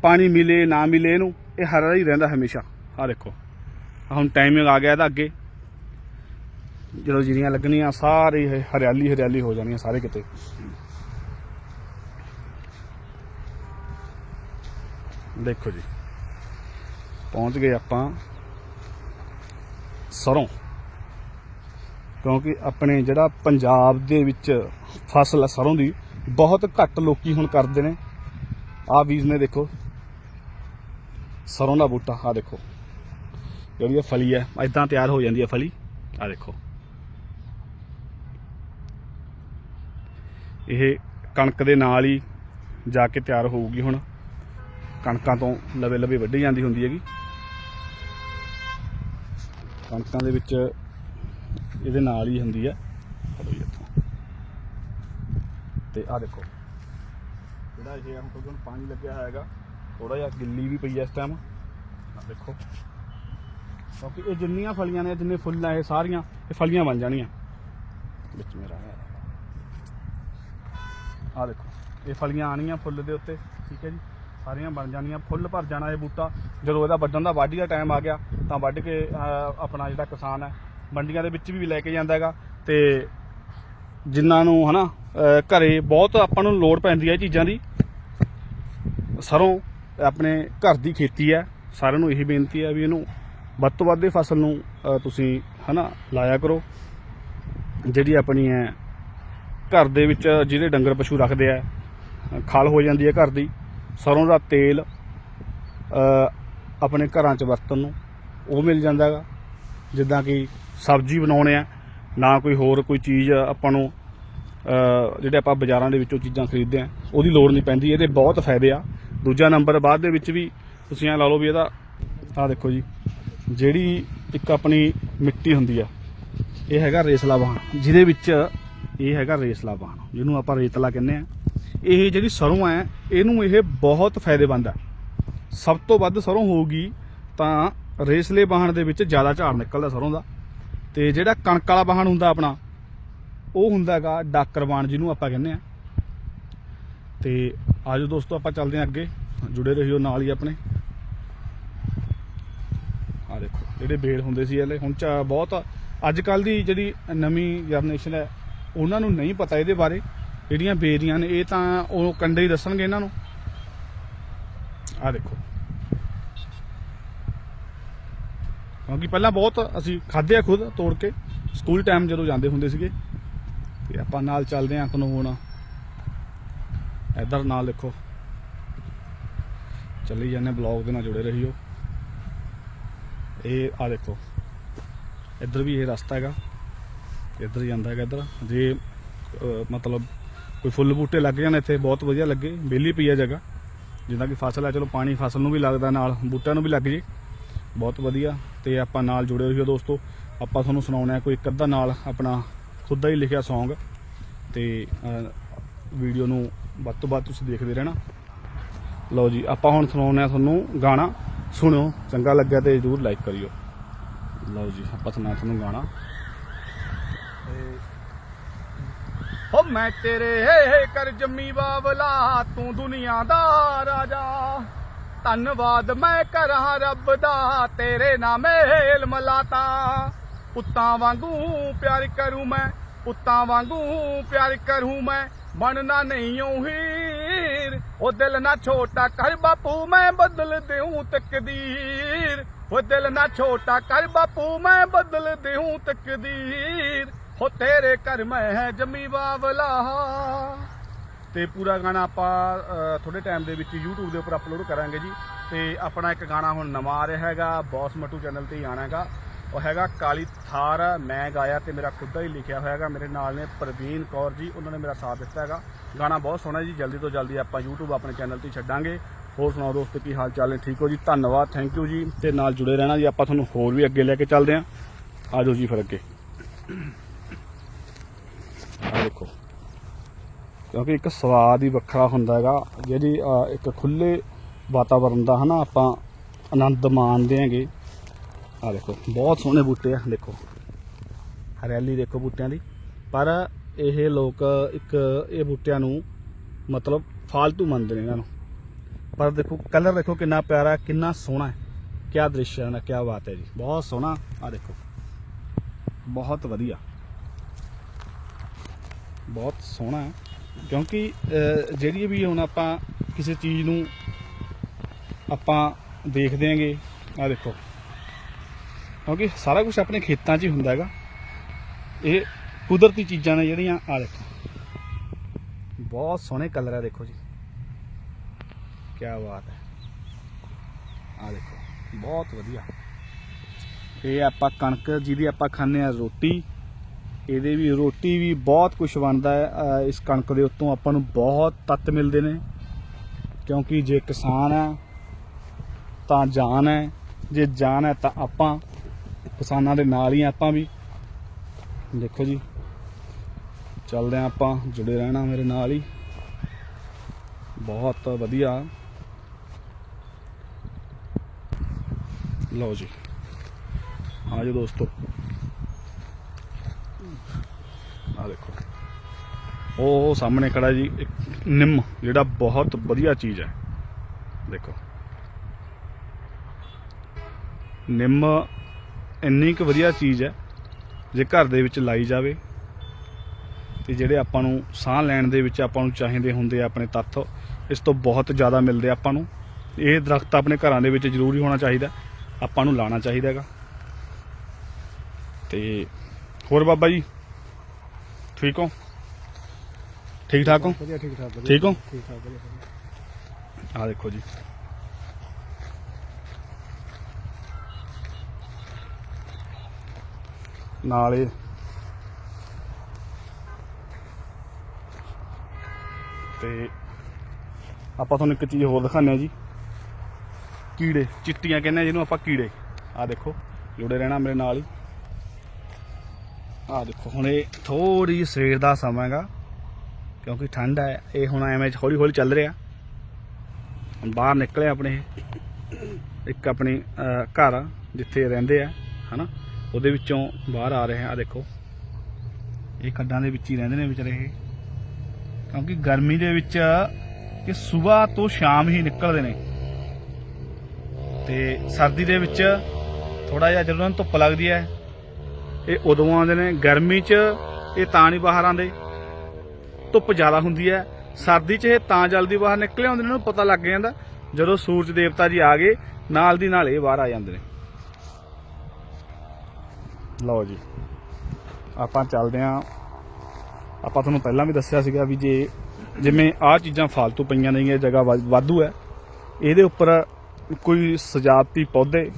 ਪਾਣੀ ਮਿਲੇ, ਨਾ ਮਿਲੇ, ਇਹਨੂੰ ਇਹ ਹਰਾ ਹੀ ਰਹਿੰਦਾ ਹਮੇਸ਼ਾ। ਆ ਦੇਖੋ। ਹੁਣ ਟਾਈਮਿੰਗ ਆ ਗਿਆ ਇਹਦਾ ਅੱਗੇ। ਜਦੋਂ ਜਿਹੜੀਆਂ ਲੱਗਣੀਆਂ, ਸਾਰੇ ਹਰਿਆਲੀ ਹਰਿਆਲੀ ਹੋ ਜਾਣੀਆਂ ਸਾਰੇ ਕਿਤੇ। ਦੇਖੋ ਜੀ, ਪਹੁੰਚ ਗਏ ਆਪਾਂ ਸਰੋਂ। ਕਿਉਂਕਿ ਆਪਣੇ ਜਿਹੜਾ ਪੰਜਾਬ ਦੇ ਵਿੱਚ ਫਸਲ ਹੈ ਸਰੋਂ ਦੀ, ਬਹੁਤ ਘੱਟ ਲੋਕੀ ਹੁਣ ਕਰਦੇ ਨੇ। ਆਹ ਬੀਜ ਨੇ ਦੇਖੋ, ਸਰੋਂ ਦਾ ਬੂਟਾ ਆ ਦੇਖੋ। ਜਿਹੜੀ ਇਹ ਫਲੀ ਹੈ ਇਦਾਂ ਤਿਆਰ ਹੋ ਜਾਂਦੀ ਹੈ ਫਲੀ। ਆ ਦੇਖੋ। ਇਹ ਕਣਕ ਦੇ ਨਾਲ ਹੀ ਜਾ ਕੇ ਤਿਆਰ ਹੋਊਗੀ ਹੁਣ। ਕਣਕਾਂ ਤੋਂ ਲਵੇ ਲਵੇ ਵੱਢੀ ਜਾਂਦੀ ਹੁੰਦੀ ਹੈਗੀ। ਕਣਕਾਂ ਦੇ ਵਿੱਚ ਇਹਦੇ ਨਾਲ ਹੀ ਹੁੰਦੀ ਹੈ। ਇੱਥੋਂ। ਤੇ ਆ ਦੇਖੋ। ਜਿਹੜਾ ਇਹ ਹੁਣ ਪਾਣੀ ਲੱਗਿਆ ਹੋਇਆ ਹੈਗਾ ਥੋੜਾ ਜਿਹਾ ਗਿੱਲੀ ਵੀ ਪਈ ਹੈ ਇਸ ਟਾਈਮ ਆ ਦੇਖੋ। ਕਿਉਂਕਿ ਇਹ ਜਿੰਨੀਆਂ ਫਲੀਆਂ ਨੇ ਜਿੰਨੇ ਫੁੱਲ ਆ ਇਹ ਸਾਰੀਆਂ ਇਹ ਫਲੀਆਂ ਬਣ ਜਾਣੀਆਂ। ਵਿੱਚ ਮੇਰਾ ਹੈ ਆ। ਦੇਖੋ ਇਹ ਫਲੀਆਂ ਆਣੀਆਂ ਫੁੱਲ ਦੇ ਉੱਤੇ ਠੀਕ ਹੈ ਜੀ? ਸਾਰੀਆਂ ਬਣ ਜਾਣੀਆਂ ਫੁੱਲ ਭਰ ਜਾਣਾ ਇਹ ਬੂਟਾ। ਜਦੋਂ ਇਹਦਾ ਵੱਢਣ ਦਾ ਵਾਢੀ ਦਾ ਟਾਈਮ ਆ ਗਿਆ ਤਾਂ ਵੱਢ ਕੇ ਆਪਣਾ ਜਿਹੜਾ ਕਿਸਾਨ ਹੈ ਮੰਡੀਆਂ ਦੇ ਵਿੱਚ ਵੀ ਲੈ ਕੇ ਜਾਂਦਾ ਹੈਗਾ। ਤੇ ਜਿਨ੍ਹਾਂ ਨੂੰ ਹਨਾ ਅਹ, ਘਰੇ ਬਹੁਤ ਆਪਾਂ ਨੂੰ ਲੋੜ ਪੈਂਦੀ ਹੈ ਇਹ ਚੀਜ਼ਾਂ ਦੀ। ਸਰੋਂ ਆਪਣੇ ਘਰ ਦੀ ਖੇਤੀ ਹੈ। ਸਾਰਿਆਂ ਨੂੰ ਇਹੀ ਬੇਨਤੀ ਹੈ ਵੀ ਇਹਨੂੰ ਵੱਧ ਤੋਂ ਵੱਧ ਇਹ ਫਸਲ ਨੂੰ ਅਹ, ਤੁਸੀਂ ਹਨਾ ਲਾਇਆ ਕਰੋ। ਜਿਹੜੀ ਆਪਣੀ ਹੈ ਘਰ ਦੇ ਵਿੱਚ ਜਿਹੜੇ ਡੰਗਰ ਪਸ਼ੂ ਰੱਖਦੇ ਆ ਖਾਲ ਹੋ ਜਾਂਦੀ ਹੈ ਘਰ ਦੀ ਸਰੋਂ ਦਾ ਤੇਲ ਆਪਣੇ ਘਰਾਂ 'ਚ ਵਰਤਣ ਨੂੰ ਉਹ ਮਿਲ ਜਾਂਦਾ ਹੈਗਾ। ਜਿੱਦਾਂ ਕਿ ਸਬਜ਼ੀ ਬਣਾਉਣੇ ਆ ਨਾ ਕੋਈ ਹੋਰ ਕੋਈ ਚੀਜ਼ ਆਪਾਂ ਨੂੰ ਜਿਹੜੇ ਆਪਾਂ ਬਾਜ਼ਾਰਾਂ ਦੇ ਵਿੱਚੋਂ ਚੀਜ਼ਾਂ ਖਰੀਦਦੇ ਆ ਉਹਦੀ ਲੋੜ ਨਹੀਂ ਪੈਂਦੀ ਇਹਦੇ ਬਹੁਤ ਫਾਇਦੇ ਆ। ਦੂਜਾ ਨੰਬਰ ਬਾਅਦ ਦੇ ਵਿੱਚ ਵੀ ਤੁਸੀਂ ਐ ਲਾ ਲਓ ਵੀ ਇਹਦਾ ਆ ਦੇਖੋ ਜੀ। ਜਿਹੜੀ ਇੱਕ ਆਪਣੀ ਮਿੱਟੀ ਹੁੰਦੀ ਆ, ਇਹ ਹੈਗਾ ਰੇਸਲਾ ਵਾਹਣ, ਜਿਹਦੇ ਵਿੱਚ ਇਹ ਹੈਗਾ ਰੇਸਲਾ ਵਾਹਣ, ਜਿਹਨੂੰ ਆਪਾਂ ਰੇਤਲਾ ਕਹਿੰਦੇ ਆ। ਇਹ ਜਿਹੜੀ ਸਰੋਂ ਹੈ ਇਹਨੂੰ ਇਹ ਬਹੁਤ ਫਾਇਦੇਮੰਦ ਹੈ ਸਭ ਤੋਂ ਵੱਧ ਸਰੋਂ ਹੋਊਗੀ ਤਾਂ ਰੇਸਲੇ ਵਾਹਣ ਦੇ ਵਿੱਚ ਜ਼ਿਆਦਾ ਝਾੜ ਨਿਕਲਦਾ ਸਰੋਂ ਦਾ। ਤੇ ਜਿਹੜਾ ਕਣਕ ਵਾਲਾ ਵਾਹਣ ਹੁੰਦਾ ਆਪਣਾ, ਉਹ ਹੁੰਦਾ ਹੈਗਾ ਡਾਕਰ ਵਾਹਣ ਜਿਹਨੂੰ ਆਪਾਂ ਕਹਿੰਦੇ ਆ। ਤੇ ਆਜੋ ਦੋਸਤੋ ਆਪਾਂ ਚੱਲਦੇ ਹਾਂ ਅੱਗੇ, ਜੁੜੇ ਰਹੀਓ ਨਾਲ ਹੀ ਆਪਣੇ। ਆ ਦੇਖੋ, ਜਿਹੜੇ ਬੇਲ ਹੁੰਦੇ ਸੀ ਇਹਲੇ, ਹੁਣ ਚਾ ਬਹੁਤ ਅੱਜ ਕੱਲ ਦੀ ਜਿਹੜੀ ਨਵੀਂ ਜਨਰੇਸ਼ਨ ਹੈ, ਉਹਨਾਂ ਨੂੰ ਨਹੀਂ ਪਤਾ ਇਹਦੇ ਬਾਰੇ, ਜਿਹੜੀਆਂ ਬੇਰੀਆਂ ਨੇ, ਇਹ ਤਾਂ ਉਹ ਕੰਡੇ ਹੀ ਦੱਸਣਗੇ ਇਹਨਾਂ ਨੂੰ। ਆ ਦੇਖੋ। ਕਿਉਂਕਿ ਪਹਿਲਾਂ ਬਹੁਤ ਅਸੀਂ ਖਾਧੇ ਆ ਖੁਦ ਤੋੜ ਕੇ, ਸਕੂਲ ਟਾਈਮ ਜਦੋਂ ਜਾਂਦੇ ਹੁੰਦੇ ਸੀਗੇ, ਤੇ ਆਪਾਂ ਨਾਲ ਚੱਲਦੇ ਆਂ ਕਾਨੂੰਨ ਇੱਧਰ ਨਾਲ ਦੇਖੋ। ਚੱਲੀ ਜਾਂਦੇ ਬਲੌਗ ਦੇ ਨਾਲ ਜੁੜੇ ਰਹੀਓ। ਇਹ ਆ ਦੇਖੋ। ਇੱਧਰ ਵੀ ਇਹ ਰਸਤਾ ਹੈਗਾ। ਇੱਧਰ ਜਾਂਦਾ ਹੈਗਾ ਇੱਧਰ। ਜੇ ਮਤਲਬ ਕੋਈ ਫੁੱਲ ਬੂਟੇ ਲੱਗ ਜਾਣ ਇੱਥੇ, ਬਹੁਤ ਵਧੀਆ ਲੱਗੇ। ਬੇਲੀ ਪਈ ਹੈ ਜਗ੍ਹਾ। ਜਿੱਦਾਂ ਕਿ ਫਸਲ ਹੈ ਚਲੋ ਪਾਣੀ ਫਸਲ ਨੂੰ ਵੀ ਲੱਗਦਾ ਨਾਲ, ਬੂਟਿਆਂ ਨੂੰ ਵੀ ਲੱਗ ਜੇ। ਬਹੁਤ ਵਧੀਆ। ਤੇ ਆਪਾਂ ਨਾਲ ਜੁੜੇ ਹੋਏ ਹੋ ਦੋਸਤੋ। ਆਪਾਂ ਤੁਹਾਨੂੰ ਸੁਣਾਉਣਾ ਹੈ ਕੋਈ ਇੱਕ ਅੱਧਾ ਨਾਲ ਆਪਣਾ ਖੁਦ ਦਾ ਹੀ ਲਿਖਿਆ Song ਤੇ ਵੀਡੀਓ ਨੂੰ ਵੱਧ ਤੋਂ ਵੱਧ ਤੁਸੀਂ ਦੇਖਦੇ ਰਹਿਣਾ। ਲਓ ਜੀ, ਆਪਾਂ ਹੁਣ ਸੁਣਾਉਂਦੇ ਆ ਤੁਹਾਨੂੰ ਗਾਣਾ। ਸੁਣਿਓ, ਚੰਗਾ ਲੱਗਿਆ ਤੇ ਜ਼ਰੂਰ ਲਾਈਕ ਕਰਿਓ। ਲਓ ਜੀ, ਆਪਾਂ ਸੁਣਾ ਤੁਹਾਨੂੰ ਗਾਣਾ। ਓ ਮੈਂ ਤੇਰੇ ਕਰ ਜੰਮੀ ਬਾਵਲਾ, ਤੂੰ ਦੁਨੀਆ ਦਾ ਰਾਜਾ। ਧੰਨਵਾਦ ਮੈਂ ਕਰਾਂ ਰੱਬ ਦਾ, ਤੇਰੇ ਨਾਲ ਹੇਲ ਮਲਾਤਾ। ਪੁੱਤਾਂ ਵਾਂਗੂ ਪਿਆਰ ਕਰੂ ਮੈਂ, ਪੁੱਤਾਂ ਵਾਂਗੂ ਪਿਆਰ ਕਰੂੰ ਮੈਂ ਬਣਨਾ ਨਹੀਂ ਓ ਹੀਰ, ਉਹ ਦਿਲ ਨਾ ਛੋਟਾ ਕਰ ਬਾਪੂ ਮੈਂ ਬਦਲ ਦੇਉ ਤਕਦੀਰ। ਉਹ ਦਿਲ ਨਾ ਛੋਟਾ ਕਰ ਬਾਪੂ ਮੈਂ ਬਦਲ ਦੇਉ ਤਕਦੀਰ। ਹੋ ਤੇਰੇ ਘਰ ਮੈਂ ਹੈ ਜੰਮੀ ਬਾਵਲਾ। ਤੇ ਪੂਰਾ ਗਾਣਾ ਆਪਾਂ ਥੋੜੇ ਟਾਈਮ ਦੇ ਵਿੱਚ YouTube ਦੇ ਉੱਪਰ ਅਪਲੋਡ ਕਰਾਂਗੇ ਜੀ। ਤੇ ਆਪਣਾ ਇੱਕ ਗਾਣਾ ਹੁਣ ਨਵਾਂ ਆ ਰਿਹਾ ਹੈਗਾ ਬੌਸ ਮਟੂ ਚੈਨਲ ਤੇ ਹੀ ਆਣਾ ਹੈਗਾ। ਉਹ ਹੈਗਾ ਕਾਲੀ ਥਾਰ ਮੈਂ ਗਾਇਆ ਤੇ ਮੇਰਾ ਖੁਦ ਦਾ ਹੀ ਲਿਖਿਆ ਹੋਇਆ ਹੈਗਾ। ਮੇਰੇ ਨਾਲ ਨੇ ਪ੍ਰਵੀਨ ਕੌਰ ਜੀ, ਉਹਨਾਂ ਨੇ ਮੇਰਾ ਸਾਥ ਦਿੱਤਾ ਹੈਗਾ। ਗਾਣਾ ਬਹੁਤ ਸੋਹਣਾ ਜੀ, ਜਲਦੀ ਤੋਂ ਜਲਦੀ ਆਪਾਂ YouTube ਆਪਣੇ ਚੈਨਲ ਤੇ ਛੱਡਾਂਗੇ। ਹੋਰ ਸੁਣਾਓ ਦੋਸਤੋ, ਕੀ ਹਾਲ ਚਾਲ ਨੇ? ਠੀਕ ਹੋ ਜੀ? ਧੰਨਵਾਦ ਥੈਂਕ ਯੂ ਜੀ। ਤੇ ਨਾਲ ਜੁੜੇ ਰਹਿਣਾ ਜੀ ਆਪਾਂ ਤੁਹਾਨੂੰ ਹੋਰ ਵੀ ਅੱਗੇ ਲੈ ਕੇ ਚੱਲਦੇ ਆਂ ਆਜੋ ਜੀ ਫਿਰ ਅੱਗੇ। ਆ ਦੇਖੋ। ਕਿਉਂਕਿ ਇੱਕ ਸਵਾਦ ਹੀ ਵੱਖਰਾ ਹੁੰਦਾ ਹੈਗਾ, ਜਿਹੜੀ ਇੱਕ ਖੁੱਲੇ ਵਾਤਾਵਰਨ ਦਾ ਹਨਾ ਆਪਾਂ ਆਨੰਦ ਮਾਣਦੇ ਹਾਂਗੇ। ਆ ਦੇਖੋ, ਬਹੁਤ ਸੋਹਣੇ ਬੂਟੇ ਆ, ਦੇਖੋ। ਹਰਿਆਲੀ ਦੇਖੋ ਬੂਟਿਆਂ ਦੀ। ਪਰ ਇਹ ਲੋਕ ਇੱਕ ਇਹ ਬੂਟਿਆਂ ਨੂੰ ਮਤਲਬ ਫਾਲਤੂ ਮੰਨਦੇ ਨੇ ਇਹਨਾਂ ਨੂੰ। ਪਰ ਦੇਖੋ ਕਲਰ ਦੇਖੋ ਕਿੰਨਾ ਪਿਆਰਾ, ਕਿੰਨਾ ਸੋਹਣਾ ਹੈ। ਕਿਆ ਦ੍ਰਿਸ਼ ਹੈ ਨਾ ਕਿਆ ਬਾਤ ਹੈ ਜੀ। ਬਹੁਤ ਸੋਹਣਾ ਆ ਦੇਖੋ। ਬਹੁਤ ਵਧੀਆ। ਬਹੁਤ ਸੋਹਣਾ ਹੈ। ਕਿਉਂਕਿ ਜਿਹੜੀ ਵੀ ਹੁਣ ਆਪਾਂ ਕਿਸੇ ਚੀਜ਼ ਨੂੰ ਆਪਾਂ ਦੇਖਦੇ ਆਂਗੇ ਆ ਦੇਖੋ। ਕਿਉਂਕਿ ਸਾਰਾ ਕੁਝ ਆਪਣੇ ਖੇਤਾਂ 'ਚ ਹੀ ਹੁੰਦਾ ਹੈਗਾ। ਇਹ ਕੁਦਰਤੀ ਚੀਜ਼ਾਂ ਨੇ ਜਿਹੜੀਆਂ ਆ ਦੇਖੋ। ਬਹੁਤ ਸੋਹਣੇ ਕਲਰ ਆ ਦੇਖੋ ਜੀ। ਕੀ ਬਾਤ ਹੈ। ਆ ਦੇਖੋ, ਬਹੁਤ ਵਧੀਆ। ਇਹ ਆਪਾਂ ਕਣਕ ਜਿਹਦੀ ਆਪਾਂ ਖਾਂਦੇ ਆ ਰੋਟੀ। ਇਹਦੇ ਵੀ ਰੋਟੀ ਵੀ ਬਹੁਤ ਕੁਝ ਬਣਦਾ ਹੈ ਇਸ ਕਣਕ ਦੇ ਉੱਤੋਂ ਆਪਾਂ ਨੂੰ ਬਹੁਤ ਤੱਤ ਮਿਲਦੇ ਨੇ। ਕਿਉਂਕਿ ਜੇ ਕਿਸਾਨ ਹੈ, ਤਾਂ ਜਾਨ ਹੈ, ਜੇ ਜਾਨ ਹੈ ਤਾਂ ਆਪਾਂ ਕਿਸਾਨਾਂ ਦੇ ਨਾਲ ਹੀ ਆਪਾਂ ਵੀ। ਦੇਖੋ ਜੀ, ਚੱਲਦੇ ਹਾਂ ਆਪਾਂ, ਜੁੜੇ ਰਹਿਣਾ ਮੇਰੇ ਨਾਲ ਹੀ। ਬਹੁਤ ਵਧੀਆ। ਲਓ ਜੀ, ਆ ਜਾਓ ਦੋਸਤੋ। ਆ ਦੇਖੋ। ਉਹ ਸਾਹਮਣੇ ਖੜਾ ਜੀ, ਇੱਕ ਨਿੰਮ, ਜਿਹੜਾ ਬਹੁਤ ਵਧੀਆ ਚੀਜ਼ ਹੈ। ਦੇਖੋ। ਨਿੰਮ ਇੰਨੀ ਕੁ ਵਧੀਆ ਚੀਜ਼ ਹੈ ਜੇ ਘਰ ਦੇ ਵਿੱਚ ਲਾਈ ਜਾਵੇ ਤੇ ਜਿਹੜੇ ਆਪਾਂ ਨੂੰ ਸਾਹ ਲੈਣ ਦੇ ਵਿੱਚ ਆਪਾਂ ਨੂੰ ਚਾਹੀਦੇ ਹੁੰਦੇ ਆ ਆਪਣੇ ਤੱਤ ਇਸ ਤੋਂ ਬਹੁਤ ਜ਼ਿਆਦਾ ਮਿਲਦੇ ਆਪਾਂ ਨੂੰ। ਇਹ ਦਰਖਤ ਆਪਣੇ ਘਰਾਂ ਦੇ ਵਿੱਚ ਜ਼ਰੂਰੀ ਹੋਣਾ ਚਾਹੀਦਾ ਆਪਾਂ ਨੂੰ ਲਾਣਾ ਚਾਹੀਦਾ ਹੈਗਾ। ਤੇ ਹੋਰ ਬਾਬਾ ਜੀ ਠੀਕ ਹੋ? ਠੀਕ ਠਾਕ ਹੋ? ਵਧੀਆ ਠੀਕ ਠਾਕ ਠੀਕ ਹੋ? ਠੀਕ ਠਾਕ ਵਧੀਆ। ਆ ਦੇਖੋ ਜੀ। ਨਾਲ ਇਹ ਤੇ ਆਪਾਂ ਤੁਹਾਨੂੰ ਇੱਕ ਚੀਜ਼ ਹੋਰ ਦਿਖਾਉਂਦੇ ਆ ਜੀ। ਕੀੜੇ, ਚਿੱਟੀਆਂ ਕਹਿੰਦੇ ਆ ਜਿਹਨੂੰ ਆਪਾਂ ਕੀੜੇ। ਆ ਦੇਖੋ, ਜੁੜੇ ਰਹਿਣਾ ਮੇਰੇ ਨਾਲ ਹੀ। ਆ ਦੇਖੋ, ਹੁਣ ਇਹ ਥੋੜੀ ਸਵੇਰ ਦਾ ਸਮਾਂ ਹੈਗਾ, ਕਿਉਂਕਿ ਠੰਡ ਹੈ, ਇਹ ਹੁਣ ਐਵੇਂ ਹੌਲੀ ਹੌਲੀ ਚੱਲ ਰਿਹਾ। ਹੁਣ ਬਾਹਰ ਨਿਕਲੇ ਆਪਣੇ ਇੱਕ ਆਪਣੀ ਘਰ ਜਿੱਥੇ ਰਹਿੰਦੇ ਆ, ਹਨਾ? ਉਹਦੇ ਵਿੱਚੋਂ ਬਾਹਰ ਆ ਰਹੇ ਆ ਦੇਖੋ। ਇਹ ਖੱਡਾਂ ਦੇ ਵਿੱਚ ਹੀ ਰਹਿੰਦੇ ਨੇ ਵਿਚਾਰੇ ਇਹ। ਕਿਉਂਕਿ ਗਰਮੀ ਦੇ ਵਿੱਚ ਇਹ ਸਵੇਰ ਤੋਂ ਸ਼ਾਮ ਹੀ ਨਿਕਲਦੇ ਨੇ। ਤੇ ਸਰਦੀ ਦੇ ਵਿੱਚ ਥੋੜਾ ਜਿਹਾ ਜਦੋਂ ਇਹਨਾਂ ਨੂੰ ਧੁੱਪ ਲੱਗਦੀ ਹੈ, ਇਹ ਉਦੋਂ ਆਉਂਦੇ ਨੇ। ਗਰਮੀ 'ਚ ਇਹ ਤਾਂ ਨਹੀਂ ਬਾਹਰ ਆਉਂਦੇ। ਧੁੱਪ ਜ਼ਿਆਦਾ ਹੁੰਦੀ ਹੈ। ਸਰਦੀ 'ਚ ਇਹ ਤਾਂ ਜਲਦੀ ਬਾਹਰ ਨਿਕਲੇ ਆਉਂਦੇ ਨੇ ਇਹਨਾਂ ਨੂੰ ਪਤਾ ਲੱਗ ਜਾਂਦਾ। ਜਦੋਂ ਸੂਰਜ ਦੇਵਤਾ ਜੀ ਆ ਗਏ, ਨਾਲ ਦੀ ਨਾਲ ਇਹ ਬਾਹਰ ਆ ਜਾਂਦੇ ਨੇ। ਲਓ ਜੀ। ਆਪਾਂ ਚੱਲਦੇ ਆਂ ਆਪਾਂ ਤੁਹਾਨੂੰ ਪਹਿਲਾਂ ਵੀ ਦੱਸਿਆ ਸੀਗਾ ਵੀ ਜੇ ਜਿਵੇਂ ਆਹ ਚੀਜ਼ਾਂ ਫालतू ਪਈਆਂ ਨੇਗੀਆਂ ਜਗ੍ਹਾ ਵਾ- ਵਾਧੂ ਹੈ। ਇਹਦੇ ਉੱਪਰ ਕੋਈ ਸਜਾਵਟੀ ਪੌਦੇ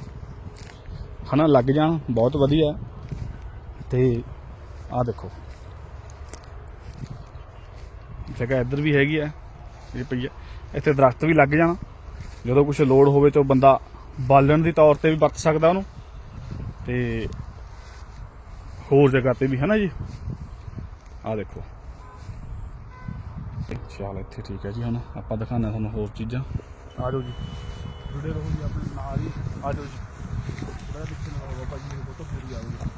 ਹਨਾ ਲੱਗ ਜਾਣ, ਬਹੁਤ ਵਧੀਆ ਤੇ ਆਹ ਦੇਖੋ। ਜਗ੍ਹਾ ਇੱਧਰ ਵੀ ਹੈਗੀ ਆ ਇਹ ਪਈ ਆ ਇੱਥੇ ਦਰਖਤ ਵੀ ਲੱਗ ਜਾਣ। ਜਦੋਂ ਕੁਝ ਲੋੜ ਹੋਵੇ ਤਾਂ ਬੰਦਾ ਬਾਲਣ ਦੀ ਤੌਰ ਤੇ ਵੀ ਵਰਤ ਸਕਦਾ ਉਹਨੂੰ। ਤੇ ਹੋਰ ਜਗ੍ਹਾ ਤੇ ਵੀ ਹੈ ਨਾ ਜੀ? ਆ ਦੇਖੋ। ਚਲ ਇੱਥੇ ਠੀਕ ਹੈ ਜੀ ਹੁਣ ਆਪਾਂ ਦਿਖਾਉਂਦੇ ਤੁਹਾਨੂੰ ਹੋਰ ਚੀਜ਼ਾਂ। ਆ ਜਾਓ ਜੀ। ਜੁੜੇ ਰਹੋ ਜੀ ਆਪਣੇ ਨਾਲ ਹੀ। ਆ ਜਾਓ ਜੀ। ਬੜਾ ਪਿੱਛੇ ਨਾ ਹੋਵੇ ਭਾਜੀ ਇਹ ਬਹੁਤ ਪੂਰੀ ਆਵੇ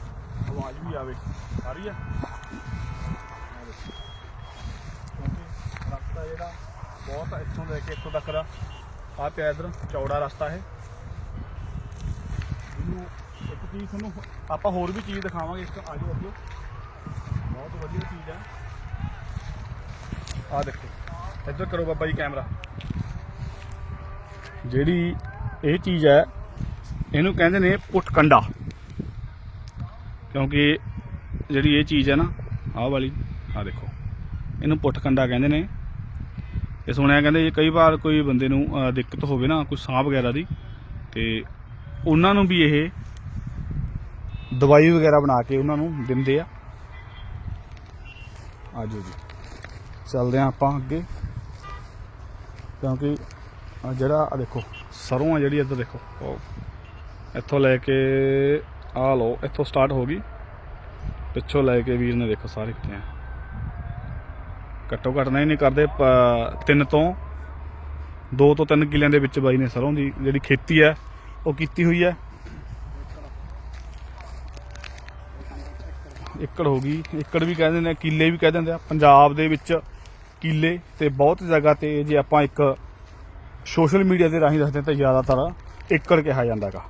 ਆਵਾਜ਼ ਵੀ ਆਵੇ। ਆ ਰਹੀ ਹੈ? ਕਿਉਂਕਿ ਰਸਤਾ ਜਿਹੜਾ ਬਹੁਤ ਇੱਥੋਂ ਲੈ ਕੇ ਇੱਥੋਂ ਤੱਕ ਦਾ। ਆ ਪਿਆ ਇਧਰ, ਚੌੜਾ ਰਸਤਾ ਹੈ ਇੱਕ ਚੀਜ਼ ਤੁਹਾਨੂੰ ਆਪਾਂ ਹੋਰ ਵੀ ਚੀਜ਼ ਦਿਖਾਵਾਂਗੇ ਇਸ ਤੋਂ ਆਜੋ ਅੱਗੇ। ਬਹੁਤ ਵਧੀਆ ਚੀਜ਼ ਹੈ ਆ ਦੇਖੋ, ਇੱਧਰ ਕਰੋ ਬਾਬਾ ਜੀ ਕੈਮਰਾ। ਜਿਹੜੀ ਇਹ ਚੀਜ਼ ਹੈ, ਇਹਨੂੰ ਕਹਿੰਦੇ ਨੇ ਪੁਟਕੰਡਾ। ਕਿਉਂਕਿ ਜਿਹੜੀ ਇਹ ਚੀਜ਼ ਹੈ ਨਾ, ਆਹ ਵਾਲੀ, ਆਹ ਦੇਖੋ, ਇਹਨੂੰ ਪੁਟਕੰਡਾ ਕਹਿੰਦੇ ਨੇ। ਇਹ ਸੁਣਿਆ ਕਹਿੰਦੇ ਜੇ, ਕਈ ਵਾਰ ਕੋਈ ਬੰਦੇ ਨੂੰ ਦਿੱਕਤ ਹੋਵੇ ਨਾ, ਕੋਈ ਸਾਹ ਵਗੈਰਾ ਦੀ, ਤੇ ਉਹਨਾਂ ਨੂੰ ਵੀ ਇਹ ਦਵਾਈ ਵਗੈਰਾ ਬਣਾ ਕੇ ਉਹਨਾਂ ਨੂੰ ਦਿੰਦੇ ਆ। ਆਜੋ ਜੀ। ਚੱਲਦੇ ਆ ਆਪਾਂ ਅੱਗੇ। ਕਿਉਂਕਿ ਆ ਜਿਹੜਾ, ਆ ਦੇਖੋ, ਸਰੋਂ ਆ ਜਿਹੜੀ ਇੱਧਰ ਦੇਖੋ। ਉਹ ਇੱਥੋਂ ਲੈ ਕੇ ਆ ਲਓ, ਇੱਥੋਂ ਸਟਾਰਟ ਹੋ ਗਈ। ਪਿੱਛੋਂ ਲੈ ਕੇ ਵੀਰ ਨੇ ਦੇਖੋ ਸਾਰੇ ਕਿੱਥੇ ਆ। ਘੱਟੋ ਘੱਟ ਨਹੀਂ ਕਰਦੇ ਤਿੰਨ ਤੋਂ, ਦੋ ਤੋਂ ਤਿੰਨ ਕਿੱਲਿਆਂ ਦੇ ਵਿੱਚ ਬਾਈ ਨੇ ਸਰੋਂ ਦੀ ਜਿਹੜੀ ਖੇਤੀ ਹੈ, ਉਹ ਕੀਤੀ ਹੋਈ ਹੈ। ਏਕੜ ਹੋ ਗਈ। ਏਕੜ ਵੀ ਕਹਿ ਦਿੰਦੇ ਕਿੱਲੇ ਵੀ ਕਹਿ ਦਿੰਦੇ ਆ। ਪੰਜਾਬ ਦੇ ਵਿੱਚ ਕਿੱਲੇ ਤੇ ਬਹੁਤ ਜਗ੍ਹਾ ਤੇ ਜੇ ਆਪਾਂ ਇੱਕ ਸੋਸ਼ਲ ਮੀਡੀਆ ਦੇ ਰਾਹੀਂ ਦੱਸਦੇ ਤਾਂ ਜ਼ਿਆਦਾਤਰ ਏਕੜ ਕਿਹਾ ਜਾਂਦਾਗਾ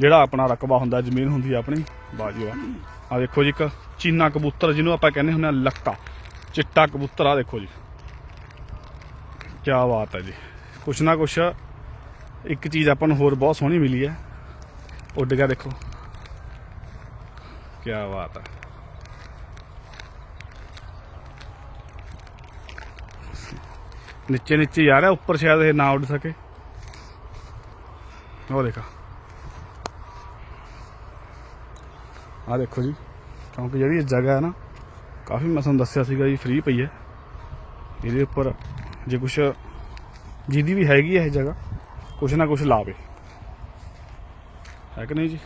ਜਿਹੜਾ ਆਪਣਾ ਰਕਬਾ ਹੁੰਦਾ, ਜ਼ਮੀਨ ਹੁੰਦੀ ਆ ਆਪਣੀ ਬਾਜੂ ਆ। ਆ ਦੇਖੋ ਜੀ, ਇੱਕ ਚੀਨਾ ਕਬੂਤਰ, ਜਿਹਨੂੰ ਆਪਾਂ ਕਹਿੰਦੇ ਹੁੰਦੇ ਆ ਲੱਕਾ। ਚਿੱਟਾ ਕਬੂਤਰ ਆ ਦੇਖੋ ਜੀ। ਕੀ ਬਾਤ ਹੈ ਜੀ। ਕੁਛ ਨਾ ਕੁਛ ਇੱਕ ਚੀਜ਼ ਆਪਾਂ ਨੂੰ ਹੋਰ ਬਹੁਤ ਸੋਹਣੀ ਮਿਲੀ ਹੈ। ਉੱਡ ਗਿਆ ਦੇਖੋ। ਕੀ ਬਾਤ ਹੈ। ਨੀਚੇ ਨੀਚੇ ਜਾ ਰਿਹਾ, ਉੱਪਰ ਸ਼ਾਇਦ ਇਹ ਨਾ ਉੱਡ ਸਕੇ। ਉਹ ਦੇਖਾ। ਆ ਦੇਖੋ ਜੀ, ਕਿਉਂਕਿ ਜਿਹੜੀ ਇਹ ਜਗ੍ਹਾ ਹੈ ਨਾ, ਕਾਫੀ ਮੈਂ ਤੁਹਾਨੂੰ ਦੱਸਿਆ ਸੀਗਾ ਜੀ ਫ੍ਰੀ ਪਈ ਹੈ। ਇਹਦੇ ਉੱਪਰ ਜੇ ਕੁਛ ਜਿਹਦੀ ਵੀ ਹੈਗੀ ਹੈ ਇਹ ਜਗ੍ਹਾ, ਕੁਛ ਨਾ ਕੁਛ ਲਾਵੇ। ਹੈ ਕਿ ਨਹੀਂ ਜੀ?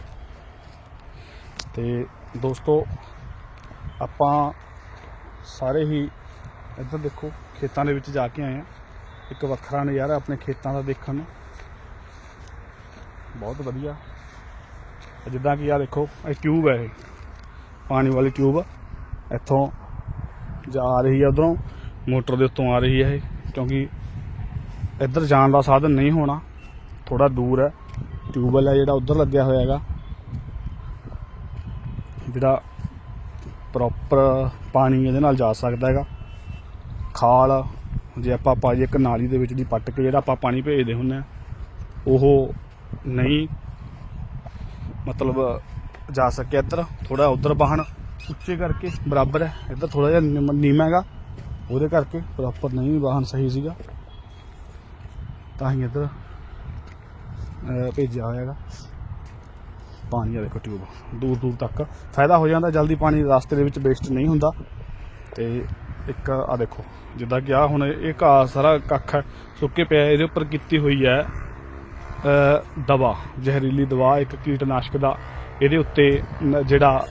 ਤੇ ਦੋਸਤੋ, ਆਪਾਂ ਸਾਰੇ ਹੀ ਇੱਧਰ ਦੇਖੋ। ਖੇਤਾਂ ਦੇ ਵਿੱਚ ਜਾ ਕੇ ਆਏ ਆ। ਇੱਕ ਵੱਖਰਾ ਨਜ਼ਾਰਾ ਆਪਣੇ ਖੇਤਾਂ ਦਾ ਦੇਖਣ ਨੂੰ। ਬਹੁਤ ਵਧੀਆ। ਜਿੱਦਾਂ ਕਿ ਆ ਦੇਖੋ, ਇਹ ਟਿਊਬ ਹੈ ਇਹ। ਪਾਣੀ ਵਾਲੀ ਟਿਊਬ ਇੱਥੋਂ ਜਾ ਰਹੀ ਹੈ ਉਧਰੋਂ। ਮੋਟਰ ਦੇ ਉੱਤੋਂ ਆ ਰਹੀ ਹੈ ਇਹ। ਕਿਉਂਕਿ ਇੱਧਰ ਜਾਣ ਦਾ ਸਾਧਨ ਨਹੀਂ ਹੋਣਾ। ਥੋੜਾ ਦੂਰ ਹੈ। ਟਿਊਬਵੈਲ ਹੈ ਜਿਹੜਾ, ਉਧਰ ਲੱਗਿਆ ਹੋਇਆ ਹੈਗਾ। ਜਿਹੜਾ ਪ੍ਰੋਪਰ ਪਾਣੀ ਇਹਦੇ ਨਾਲ ਜਾ ਸਕਦਾ ਹੈਗਾ। ਖਾਲ ਜੇ ਆਪਾਂ ਪਾਈ ਇੱਕ ਨਾਲੀ ਦੇ ਵਿੱਚ ਦੀ ਪੱਟ ਕੇ ਜਿਹੜਾ ਆਪਾਂ ਪਾਣੀ ਭੇਜਦੇ ਹੁੰਨੇ ਆ, ਉਹ ਨਹੀਂ ਮਤਲਬ ਜਾ ਸਕਿਆ ਇੱਧਰ ਥੋੜਾ ਉਧਰ ਬਾਹਣ ਉੱਚੇ ਕਰਕੇ, ਬਰਾਬਰ ਹੈ। ਇੱਧਰ ਥੋੜਾ ਜਿਹਾ ਨੀਮ- ਹੈਗਾ, ਉਹਦੇ ਕਰਕੇ ਪ੍ਰੋਪਰ ਨਹੀਂ ਵਾਹਨ ਸਹੀ ਸੀਗਾ। ਤਾਂ ਹੀ ਇੱਧਰ ਭੇਜਿਆ ਹੋਇਆ ਹੈਗਾ। ਪਾਣੀ ਆ ਦੇਖੋ ਟਿਊਬ ਦੂਰ ਦੂਰ ਤੱਕ। ਫਾਇਦਾ ਹੋ ਜਾਂਦਾ ਜਲਦੀ ਪਾਣੀ ਰਸਤੇ ਦੇ ਵਿੱਚ ਵੇਸਟ ਨਹੀਂ ਹੁੰਦਾ। ਤੇ ਇੱਕ ਆ ਦੇਖੋ ਜਿੱਦਾਂ ਕਿ ਆ ਹੁਣ ਇਹ ਘਾਹ ਸਾਰਾ ਕੱਖ ਹੈ, ਸੁੱਕੇ ਪਿਆ ਇਹਦੇ ਉੱਪਰ ਕੀਤੀ ਹੋਈ ਹੈ ਦਵਾ ਜ਼ਹਿਰੀਲੀ ਦਵਾ ਇੱਕ ਕੀਟਨਾਸ਼ਕ ਦਾ ਇਹਦੇ ਉੱਤੇ ਜਿਹੜਾ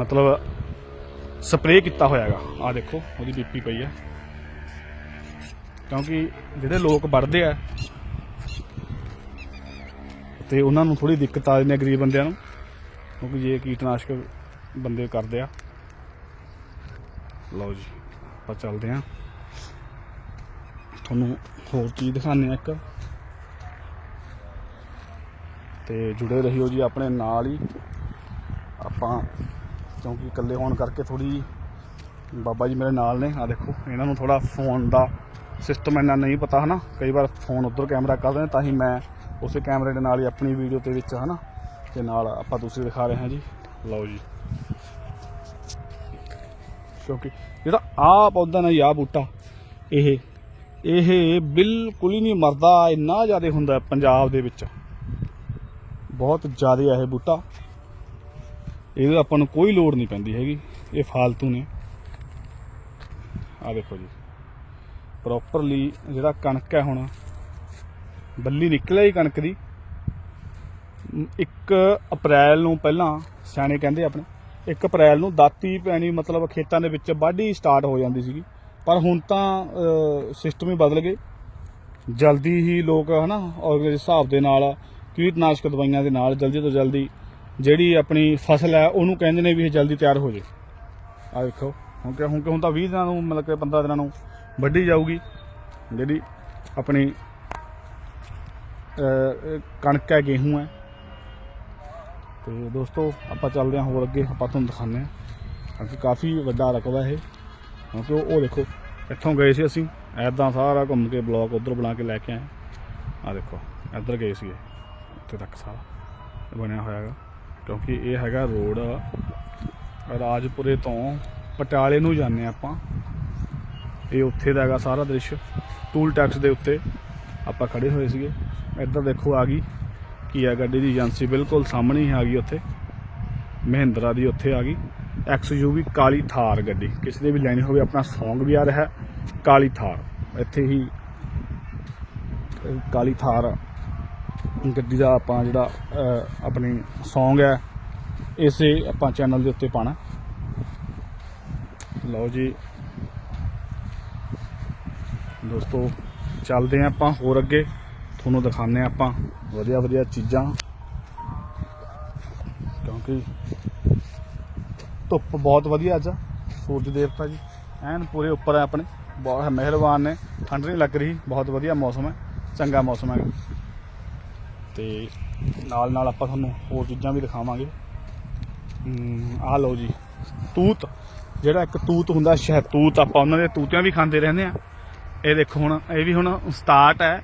ਮਤਲਬ ਸਪਰੇਅ ਕੀਤਾ ਹੋਇਆ ਹੈਗਾ। ਆ ਦੇਖੋ ਉਹਦੀ ਬੀਪੀ ਪਈ ਹੈ। ਕਿਉਂਕਿ ਜਿਹੜੇ ਲੋਕ ਵੜਦੇ ਆ ਤੇ ਉਹਨਾਂ ਨੂੰ ਥੋੜੀ ਦਿੱਕਤ ਆ ਜਾਂਦੀ ਹੈ ਗਰੀਬ ਬੰਦਿਆਂ ਨੂੰ ਕਿਉਂਕਿ ਜੇ ਕੀਟਨਾਸ਼ਕ ਬੰਦੇ ਕਰਦੇ ਆ। ਲਓ ਜੀ। ਆਪਾਂ ਚੱਲਦੇ ਆ। ਤੁਹਾਨੂੰ ਹੋਰ ਚੀਜ਼ ਦਿਖਾਉਂਦੇ ਆ ਇੱਕ। ਤੇ ਜੁੜੇ ਰਹੀਓ ਜੀ ਆਪਣੇ ਨਾਲ ਹੀ। ਆਪਾਂ ਕਿਉਂਕਿ ਇਕੱਲੇ ਹੋਣ ਕਰਕੇ ਥੋੜੀ ਬਾਬਾ ਜੀ ਮੇਰੇ ਨਾਲ ਨੇ। ਆ ਦੇਖੋ, ਇਹਨਾਂ ਨੂੰ ਥੋੜਾ ਫੋਨ ਦਾ ਸਿਸਟਮ ਇੰਨਾ ਨਹੀਂ ਪਤਾ, ਹਨਾ? ਕਈ ਵਾਰ ਫੋਨ ਉਧਰ ਕੈਮਰਾ ਕਰਦੇ ਨੇ ਤਾਂ ਹੀ ਮੈਂ ਉਸੇ ਕੈਮਰੇ ਦੇ ਨਾਲ ਹੀ ਆਪਣੀ ਵੀਡੀਓ ਦੇ ਵਿੱਚ, ਹਨਾ? ਤੇ ਨਾਲ ਆਪਾਂ ਦੂਸਰੇ ਦਿਖਾ ਰਹੇ ਹਾਂ ਜੀ। ਲਓ ਜੀ। ਕਿਉਂਕਿ ਜਿਹੜਾ ਆ ਪੌਦਾ ਨਾ ਆ ਬੂਟਾ। ਇਹ ਇਹ ਬਿਲਕੁਲ ਹੀ ਨਹੀਂ ਮਰਦਾ, ਇੰਨਾ ਜ਼ਿਆਦਾ ਹੁੰਦਾ ਪੰਜਾਬ ਦੇ ਵਿੱਚ। ਬਹੁਤ ਜ਼ਿਆਦਾ ਹੈ ਇਹ ਬੂਟਾ। ਇਹਦੇ ਆਪਾਂ ਨੂੰ ਕੋਈ ਲੋੜ ਨਹੀਂ ਪੈਂਦੀ ਹੈਗੀ। ਇਹ ਫਾਲਤੂ ਨੇ। ਆ ਦੇਖੋ ਜੀ। ਪ੍ਰੋਪਰਲੀ ਜਿਹੜਾ ਕਣਕ ਹੈ ਹੁਣ, ਬੱਲੀ ਨਿਕਲਿਆ ਹੀ ਕਣਕ ਦੀ। 1 ਅਪ੍ਰੈਲ ਨੂੰ ਪਹਿਲਾਂ ਸਿਆਣੇ ਕਹਿੰਦੇ ਆਪਣੇ 1 ਅਪ੍ਰੈਲ ਨੂੰ ਦਾਤੀ ਪੈਣੀ ਮਤਲਬ ਖੇਤਾਂ ਦੇ ਵਿੱਚ ਵਾਢੀ ਸਟਾਰਟ ਹੋ ਜਾਂਦੀ ਸੀਗੀ। ਪਰ ਹੁਣ ਤਾਂ ਸਿਸਟਮ ਹੀ ਬਦਲ ਗਏ। ਜਲਦੀ ਹੀ ਲੋਕ, ਹਨਾ ਔਰ ਹਿਸਾਬ ਦੇ ਨਾਲ, ਕੀਟਨਾਸ਼ਕ ਦਵਾਈਆਂ ਦੇ ਨਾਲ ਜਲਦੀ ਤੋਂ ਜਲਦੀ ਜਿਹੜੀ ਆਪਣੀ ਫਸਲ ਹੈ, ਉਹਨੂੰ ਕਹਿੰਦੇ ਨੇ ਵੀ ਇਹ ਜਲਦੀ ਤਿਆਰ ਹੋ ਜੇ। ਆ ਦੇਖੋ ਹੁਣ ਕਿ ਹੁਣ ਕਿ ਹੁਣ ਤਾਂ 20 ਦਿਨਾਂ ਨੂੰ, ਮਤਲਬ ਕਿ 15 ਦਿਨਾਂ ਨੂੰ ਵੱਢੀ ਜਾਊਗੀ। ਜਿਹੜੀ ਆਪਣੀ ਕਣਕ ਹੈ, ਗੇਹੂੰ ਹੈ। ਤੇ ਦੋਸਤੋ, ਆਪਾਂ ਚੱਲਦੇ ਹਾਂ ਹੋਰ ਅੱਗੇ, ਆਪਾਂ ਤੁਹਾਨੂੰ ਦਿਖਾਉਂਦੇ ਹਾਂ। ਕਿਉਂਕਿ ਕਾਫੀ ਵੱਡਾ ਰਕਬਾ ਇਹ। ਕਿਉਂਕਿ ਉਹ ਉਹ ਦੇਖੋ, ਇੱਥੋਂ ਗਏ ਸੀ ਅਸੀਂ। ਐਦਾਂ ਸਾਰਾ ਘੁੰਮ ਕੇ ਬਲੌਕ ਉਧਰ ਬਣਾ ਕੇ ਲੈ ਕੇ ਆਏ। ਆ ਦੇਖੋ, ਇੱਧਰ ਗਏ ਸੀ ਉੱਥੇ ਤੱਕ ਸਾਰਾ ਬਣਿਆ ਹੋਇਆ ਹੈਗਾ ਕਿਉਂਕਿ ਇਹ ਹੈਗਾ ਰੋਡ ਰਾਜਪੁਰੇ ਤੋਂ ਪਟਿਆਲੇ ਨੂੰ ਜਾਂਦੇ ਆਪਾਂ। ਇਹ ਉੱਥੇ ਦਾ ਹੈਗਾ ਸਾਰਾ ਦ੍ਰਿਸ਼। ਟੂਲ ਟੈਕਸ ਦੇ ਉੱਤੇ ਆਪਾਂ ਖੜੇ ਹੋਏ ਸੀਗੇ। ਇੱਧਰ ਦੇਖੋ ਆ ਗਈ। ਕੀ ਆ ਗੱਡੀ ਦੀ ਏਜੰਸੀ ਬਿਲਕੁਲ ਸਾਹਮਣੇ ਹੀ ਆ ਗਈ ਉੱਥੇ। ਮਹਿੰਦਰਾ ਦੀ ਉੱਥੇ ਆ ਗਈ। ਐਕਸਯੂਵੀ ਕਾਲੀ ਥਾਰ ਗੱਡੀ। ਕਿਸੇ ਦੇ ਵੀ ਲੈਣੀ ਹੋਵੇ, ਆਪਣਾ ਸੌਂਗ ਵੀ ਆ ਰਿਹਾ। ਕਾਲੀ ਥਾਰ। ਇੱਥੇ ਹੀ ਕਾਲੀ ਥਾਰ ਗੱਡੀ ਦਾ ਆਪਾਂ ਜਿਹੜਾ ਆਪਣੀ ਸੌਂਗ ਹੈ, ਇਸੇ ਆਪਾਂ ਚੈਨਲ ਦੇ ਉੱਤੇ ਪਾਣਾ ਲਓ ਜੀ। ਦੋਸਤੋ, ਚੱਲਦੇ ਹਾਂ ਆਪਾਂ ਹੋਰ ਅੱਗੇ। ਤੁਹਾਨੂੰ ਦਿਖਾਉਂਦੇ ਹਾਂ ਆਪਾਂ। ਵਧੀਆ ਵਧੀਆ ਚੀਜ਼ਾਂ। ਕਿਉਂਕਿ ਧੁੱਪ ਬਹੁਤ ਵਧੀਆ ਅੱਜ। ਸੂਰਜ ਦੇਵਤਾ ਜੀ। ਐਨ ਪੂਰੇ ਉੱਪਰ ਹੈ ਆਪਣੇ। ਬਹੁਤ ਮਿਹਰਬਾਨ ਨੇ। ਠੰਡ ਨਹੀਂ ਲੱਗ ਰਹੀ। ਬਹੁਤ ਵਧੀਆ ਮੌਸਮ ਹੈ। ਚੰਗਾ ਮੌਸਮ ਹੈ ਤੇ ਨਾਲ ਨਾਲ ਆਪਾਂ ਤੁਹਾਨੂੰ ਹੋਰ ਚੀਜ਼ਾਂ ਵੀ ਦਿਖਾਵਾਂਗੇ। ਆਹ ਲਓ ਜੀ। ਤੂਤ। ਜਿਹੜਾ ਇੱਕ ਤੂਤ ਹੁੰਦਾ ਸ਼ਹਿਤੂਤ ਆਪਾਂ ਉਹਨਾਂ ਦੇ ਤੂਤਿਆਂ ਵੀ ਖਾਂਦੇ ਰਹਿੰਦੇ ਆ। ਇਹ ਦੇਖੋ ਹੁਣ, ਇਹ ਵੀ ਹੁਣ ਸਟਾਰਟ ਹੈ।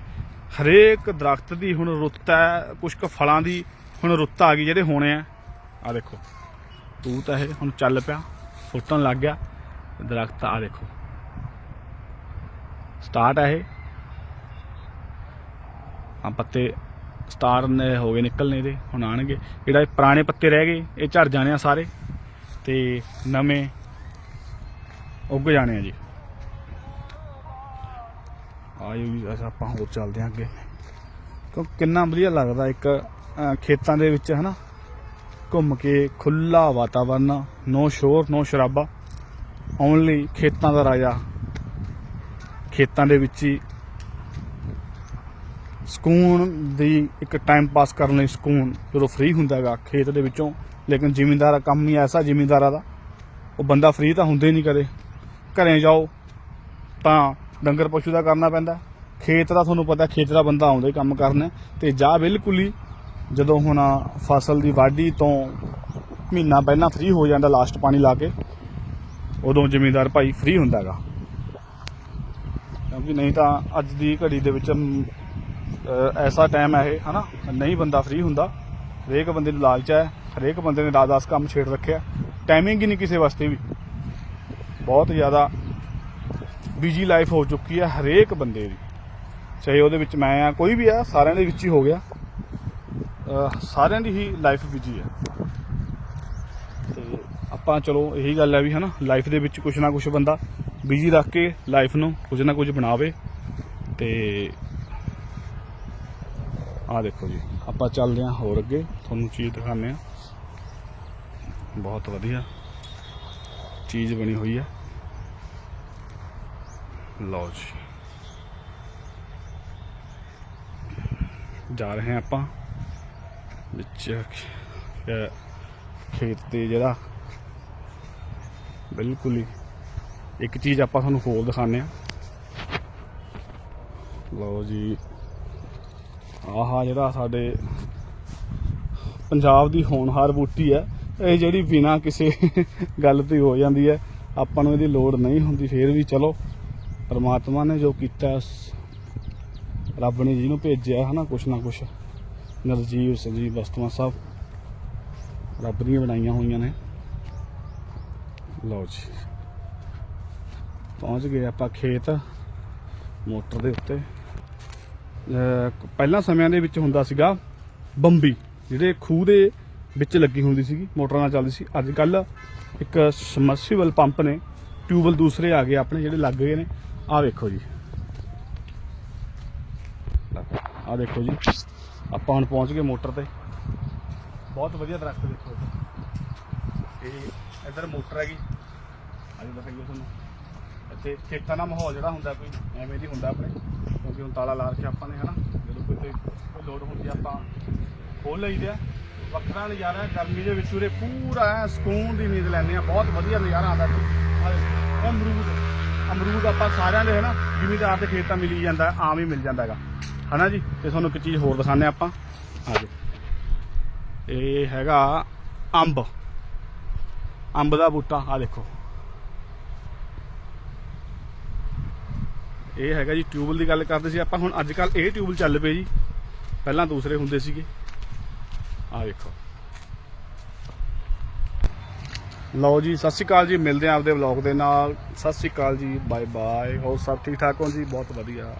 ਹਰੇਕ ਦਰਖਤ ਦੀ ਹੁਣ ਰੁੱਤ ਹੈ ਕੁਝ ਕੁ ਫਲਾਂ ਦੀ ਹੁਣ ਰੁੱਤ ਆ ਗਈ ਜਿਹੜੇ ਹੋਣੇ ਆ। ਆ ਦੇਖੋ ਤੂੰ ਤਾਂ ਇਹ ਹੁਣ ਚੱਲ ਪਿਆ, ਫੁੱਟਣ ਲੱਗ ਗਿਆ, ਦਰਖਤ ਆ ਦੇਖੋ। ਸਟਾਰਟ ਹੈ ਇਹ। ਆ ਪੱਤੇ ਸਟਾਰ ਨੇ ਹੋ ਗਏ ਨਿਕਲਣੇ ਦੇ, ਹੁਣ ਆਣਗੇ। ਜਿਹੜਾ ਇਹ ਪੁਰਾਣੇ ਪੱਤੇ ਰਹਿ ਗਏ, ਇਹ ਝੜ ਜਾਣੇ ਆ ਸਾਰੇ, ਤੇ ਨਵੇਂ ਉੱਗ ਜਾਣੇ ਆ ਜੀ। ਆਇਓ ਵੀ ਅੱਜ ਆਪਾਂ ਹੋਰ ਚੱਲਦੇ ਹਾਂ ਅੱਗੇ। ਕਿਉਂ ਕਿੰਨਾ ਵਧੀਆ ਲੱਗਦਾ ਇੱਕ ਖੇਤਾਂ ਦੇ ਵਿੱਚ, ਹਨਾ? ਘੁੰਮ ਕੇ ਖੁੱਲਾ ਵਾਤਾਵਰਨ ਨੋ ਸ਼ੋਰ ਨੋ ਸ਼ਰਾਬਾ। ਓਨਲੀ ਖੇਤਾਂ ਦਾ ਰਾਜਾ। ਖੇਤਾਂ ਦੇ ਵਿੱਚ ਹੀ ਸਕੂਨ ਦੀ ਇੱਕ ਟਾਈਮ ਪਾਸ ਕਰਨ ਲਈ ਸਕੂਨ ਜਦੋਂ ਫ੍ਰੀ ਹੁੰਦਾ ਹੈਗਾ ਖੇਤ ਦੇ ਵਿੱਚੋਂ, ਲੇਕਿਨ ਜ਼ਿਮੀਂਦਾਰ ਦਾ ਕੰਮ ਹੀ ਐਸਾ ਜ਼ਿਮੀਂਦਾਰਾਂ ਦਾ, ਉਹ ਬੰਦਾ ਫ੍ਰੀ ਤਾਂ ਹੁੰਦੇ ਨਹੀਂ ਕਦੇ। ਘਰੇ ਜਾਓ ਤਾਂ ਡੰਗਰ ਪਸ਼ੂ ਦਾ ਕਰਨਾ ਪੈਂਦਾ। ਖੇਤ ਦਾ ਤੁਹਾਨੂੰ ਪਤਾ, ਖੇਤ ਦਾ ਬੰਦਾ ਆਉਂਦਾ ਹੀ ਕੰਮ ਕਰਨਾ ਤੇ ਜਾ ਬਿਲਕੁਲ ਹੀ ਜਦੋਂ ਹੁਣ ਫਸਲ ਦੀ ਵਾਢੀ ਤੋਂ ਮਹੀਨਾ ਪਹਿਲਾਂ ਫ੍ਰੀ ਹੋ ਜਾਂਦਾ ਲਾਸਟ ਪਾਣੀ ਲਾ ਕੇ, ਉਦੋਂ ਜ਼ਿਮੀਂਦਾਰ ਭਾਈ ਫ੍ਰੀ ਹੁੰਦਾ ਹੈਗਾ ਕਿਉਂਕਿ ਨਹੀਂ ਤਾਂ ਅੱਜ ਦੀ ਘੜੀ ਦੇ ਵਿੱਚ ਐਸਾ ਟਾਈਮ ਹੈ ਇਹ, ਹਨਾ? ਨਹੀਂ ਬੰਦਾ ਫ੍ਰੀ ਹੁੰਦਾ। ਹਰੇਕ ਬੰਦੇ ਨੂੰ ਲਾਲਚ ਹੈ ਹਰੇਕ ਬੰਦੇ ਨੇ 10-10 ਕੰਮ ਛੇੜ ਰੱਖਿਆ। ਟਾਈਮਿੰਗ ਹੀ ਨਹੀਂ ਕਿਸੇ ਵਾਸਤੇ ਵੀ। ਬਹੁਤ ਜ਼ਿਆਦਾ ਬਿਜ਼ੀ ਲਾਈਫ ਹੋ ਚੁੱਕੀ ਹੈ ਹਰੇਕ ਬੰਦੇ ਦੀ। ਚਾਹੇ ਉਹਦੇ ਵਿੱਚ ਮੈਂ ਆ ਕੋਈ ਵੀ ਆ, ਸਾਰਿਆਂ ਦੇ ਵਿੱਚ ਹੀ ਹੋ ਗਿਆ। ਸਾਰਿਆਂ ਦੀ ਹੀ ਲਾਈਫ ਬਿਜ਼ੀ ਹੈ। ਤੇ ਆਪਾਂ ਚਲੋ ਇਹੀ ਗੱਲ ਹੈ ਵੀ ਹਨਾ ਲਾਈਫ ਦੇ ਵਿੱਚ ਕੁਝ ਨਾ ਕੁਝ ਬੰਦਾ ਬਿਜ਼ੀ ਰੱਖ ਕੇ ਲਾਈਫ ਨੂੰ ਕੁਝ ਨਾ ਕੁਝ ਬਣਾਵੇ। ਤੇ ਆ ਦੇਖੋ ਜੀ, ਆਪਾਂ ਚੱਲਦੇ ਹਾਂ ਹੋਰ ਅੱਗੇ, ਤੁਹਾਨੂੰ ਚੀਜ਼ ਦਿਖਾਉਂਦੇ ਆ ਬਹੁਤ ਵਧੀਆ ਚੀਜ਼ ਬਣੀ ਹੋਈ ਹੈ। ਲਓ ਜੀ। ਜਾ ਰਹੇ ਹਾਂ ਆਪਾਂ ਵਿੱਚ ਖੇਤ ਤੇ ਜਿਹੜਾ ਬਿਲਕੁਲ ਹੀ ਇੱਕ ਚੀਜ਼ ਆਪਾਂ ਤੁਹਾਨੂੰ ਹੋਰ ਦਿਖਾਉਂਦੇ ਆ ਲਓ ਜੀ। ਆਹਾ ਜਿਹੜਾ ਸਾਡੇ ਪੰਜਾਬ ਦੀ ਹੋਣਹਾਰ ਬੂਟੀ ਹੈ, ਇਹ ਜਿਹੜੀ ਬਿਨਾ ਕਿਸੇ ਗੱਲ ਤੋਂ ਹੋ ਜਾਂਦੀ ਹੈ। ਆਪਾਂ ਨੂੰ ਇਹਦੀ ਲੋੜ ਨਹੀਂ ਹੁੰਦੀ, ਫੇਰ ਵੀ ਚਲੋ। ਪਰਮਾਤਮਾ ਨੇ ਜੋ ਕੀਤਾ, ਰੱਬ ਨੇ ਜਿਹਨੂੰ ਭੇਜਿਆ ਹਨਾ, ਕੁਛ ਨਾ ਕੁਛ। ਨਰਜੀਵ, ਸੰਜੀਵ ਵਸਤੂਆਂ ਸਭ ਰੱਬ ਦੀਆਂ ਬਣਾਈਆਂ ਹੋਈਆਂ ਨੇ। ਲਓ ਜੀ। ਪਹੁੰਚ ਗਏ ਆਪਾਂ ਖੇਤ ਮੋਟਰ ਦੇ ਉੱਤੇ। ਪਹਿਲਾਂ ਸਮਿਆਂ ਦੇ ਵਿੱਚ ਹੁੰਦਾ ਸੀਗਾ ਬੰਬੀ, ਜਿਹੜੇ ਖੂਹ ਦੇ ਵਿੱਚ ਲੱਗੀ ਹੁੰਦੀ ਸੀਗੀ, ਮੋਟਰਾਂ ਨਾਲ ਚੱਲਦੀ ਸੀ। ਅੱਜ ਕੱਲ ਇੱਕ ਸਮਰਸੀਬਲ ਪੰਪ ਨੇ ਟਿਊਬਲ ਦੂਸਰੇ ਆ ਗਏ ਆਪਣੇ ਜਿਹੜੇ ਲੱਗ ਗਏ ਨੇ। ਆਹ ਵੇਖੋ ਜੀ। ਆਹ ਦੇਖੋ ਜੀ। ਆਪਾਂ ਹੁਣ ਪਹੁੰਚ ਗਏ ਮੋਟਰ ਤੇ। ਬਹੁਤ ਵਧੀਆ ਦਰਖਤ ਦੇਖੋ ਇੱਧਰ। ਇਹ ਇੱਧਰ ਮੋਟਰ ਹੈਗੀ। ਅੱਜ ਦਿਖਾਈਏ ਤੁਹਾਨੂੰ। ਇੱਥੇ ਖੇਤਾਂ ਦਾ ਮਾਹੌਲ ਜਿਹੜਾ ਹੁੰਦਾ ਕੋਈ, ਐਵੇਂ ਦੀ ਹੁੰਦਾ ਆਪਣੇ। ਕਿਉਂਕਿ ਹੁਣ ਤਾਲਾ ਲਾ ਰੱਖਿਆ ਆਪਾਂ ਨੇ, ਹਨਾ। ਜਦੋਂ ਕੋਈ ਤੇ ਕੋਈ ਲੋੜ ਹੁੰਦੀ ਆ, ਆਪਾਂ ਖੋਲ ਲਈਦੇ ਆ। ਵੱਖਰਾ ਨਜ਼ਾਰਾ ਹੈ। ਗਰਮੀ ਦੇ ਵਿੱਚ ਉਰੇ ਪੂਰਾ ਸਕੂਨ ਦੀ ਨੀਂਦ ਲੈਂਦੇ ਆ। ਬਹੁਤ ਵਧੀਆ ਨਜ਼ਾਰਾ ਆਉਂਦਾ ਇੱਥੇ। ਅਮਰੂਦ। ਅਮਰੂਦ ਆਪਾਂ ਸਾਰਿਆਂ ਦੇ, ਹਨਾ, ਜ਼ਿਮੀਦਾਰ ਦੇ ਖੇਤਾਂ ਮਿਲੀ ਜਾਂਦਾ, ਆਮ ਹੀ ਮਿਲ ਜਾਂਦਾ ਹੈਗਾ। ਹਨਾ ਜੀ? ਤੇ ਤੁਹਾਨੂੰ ਇੱਕ ਚੀਜ਼ ਹੋਰ ਦਿਖਾਉਂਦੇ ਆਪਾਂ। ਆ ਇਹ ਹੈਗਾ ਅੰਬ। ਅੰਬ ਦਾ ਬੂਟਾ ਆ ਦੇਖੋ। ਇਹ ਹੈਗਾ ਜੀ ਟਿਊਬਲ ਦੀ ਗੱਲ ਕਰਦੇ ਸੀ ਆਪਾਂ। ਹੁਣ ਅੱਜ ਕੱਲ ਇਹ ਟਿਊਬਲ ਚੱਲ ਪਏ ਜੀ। ਪਹਿਲਾਂ ਦੂਸਰੇ ਹੁੰਦੇ ਸੀਗੇ। ਆ ਵੇਖੋ ਲਓ ਜੀ, ਸਤਿ ਸ਼੍ਰੀ ਅਕਾਲ ਜੀ, ਮਿਲਦੇ ਆਂ ਆਪਦੇ ਵਲੌਗ ਦੇ ਨਾਲ। ਸਤਿ ਸ਼੍ਰੀ ਅਕਾਲ ਜੀ ਬਾਏ ਬਾਏ ਹੋਰ ਸਭ ਠੀਕ ਠਾਕ ਹੋ ਜੀ? ਬਹੁਤ ਵਧੀਆ।